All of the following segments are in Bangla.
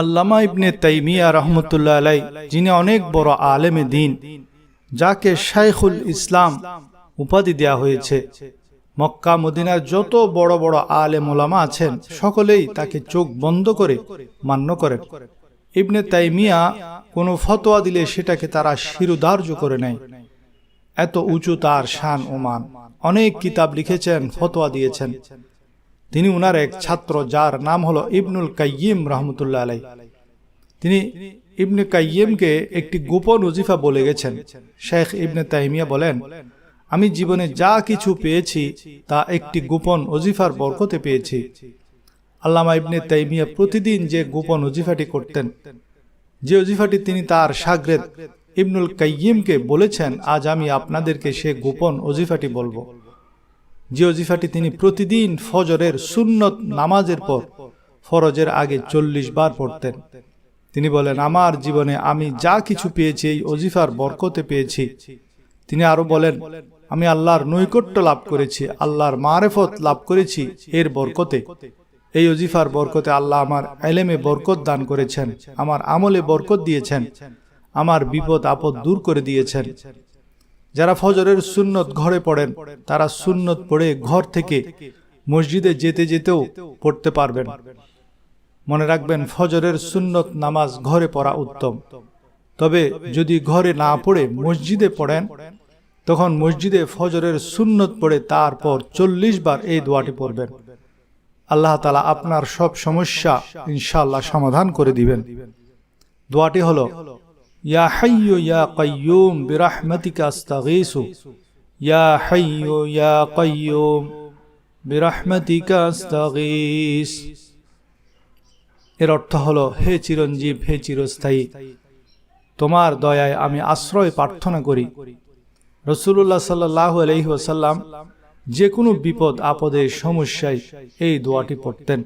আল্লামা ইবনে তাইমিয়া রহমতুল্লাহ আলাই যিনি অনেক বড় আলেমে দিন, যাকে শাইখুল ইসলাম উপাধি দেয়া হয়েছে। মক্কা, মদিনার যত বড় বড় আলেম ওলামা আছেন, সকলেই তাকে চোখ বন্ধ করে মান্য করেন। ইবনে তাইমিয়া কোনো ফতোয়া দিলে সেটাকে তারা শিরুধার্য করে নেয়। এত উঁচু তার শান ওমান অনেক কিতাব লিখেছেন, ফতোয়া দিয়েছেন। তিনি উনার এক ছাত্র, যার নাম হলো ইবনুল কাইয়িম রহমতুল্লাহ আলাই তিনি ইবনে কাইয়িমকে একটি গোপন উজিফা বলে গেছেন। শেখ ইবনে তাইমিয়া বলেন, আমি জীবনে যা কিছু পেয়েছি, তা একটি গোপন অজিফার বরকতে পেয়েছি। আল্লামা ইবনে তাইমিয়া প্রতিদিন যে গোপন অজিফাটি করতেন, যে অজিফাটি তিনি তার সাগরেদ ইবনুল কাইয়িমকে বলেছেন, আজ আমি আপনাদেরকে সে গোপন অজিফাটি বলব। যে অজিফাটি তিনি প্রতিদিন ফজরের সুন্নত নামাজের পর ফরজের আগে চল্লিশ বার পড়তেন। তিনি বলেন, আমার জীবনে আমি যা কিছু পেয়েছি, এই অজিফার বরকতে পেয়েছি। তিনি আরও বলেন, আমি আল্লাহর নৈকট্য লাভ করেছি, আল্লাহর মারেফত লাভ করেছি এর বরকতে। এই অজিফার বরকতে আল্লাহ আমার এলেমে বরকত দান করেছেন, আমার আমলে বরকত দিয়েছেন, আমার বিপদ আপদ দূর করে দিয়েছেন। যারা ফজরের সুন্নত ঘরে পড়েন, তারা সুন্নত পড়ে ঘর থেকে মসজিদে যেতে যেতেও পড়তে পারবেন। মনে রাখবেন, ফজরের সুন্নত নামাজ ঘরে পড়া উত্তম। তবে যদি ঘরে না পড়ে মসজিদে পড়েন, তখন মসজিদে ফজরের সুন্নত পড়ে তারপর চল্লিশ বার এই দোয়াটি পড়বেন। আল্লাহ তালা আপনার সব সমস্যা ইনশাল্লাহ সমাধান করে দিবেন। দোয়াটি হলো এর অর্থ হলো, হে চিরঞ্জীব, হে চিরস্থায়ী, তোমার দয়ায় আমি আশ্রয় প্রার্থনা করি। রসুল্লাহ সাল্লাহ আলহি যে কোনো বিপদ, আপদে, সমস্যায় এই দোয়াটি পড়তেন।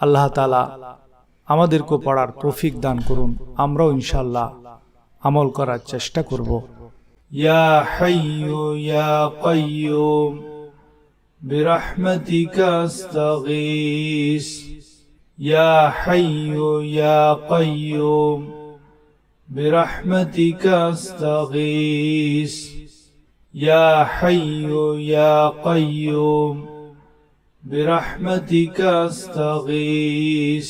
আল্লাহ তালা আমাদেরকে পড়ার তৌফিক দান করুন আমরাও ইনশাল্লাহ আমল করার চেষ্টা করব ইয়া হাইয়ু ইয়া কাইয়ুম برحمتك استغيث يا حي يا قيوم برحمتك استغيث يا حي يا قيوم برحمتك استغيث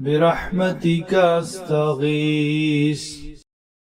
برحمتك أستغيث.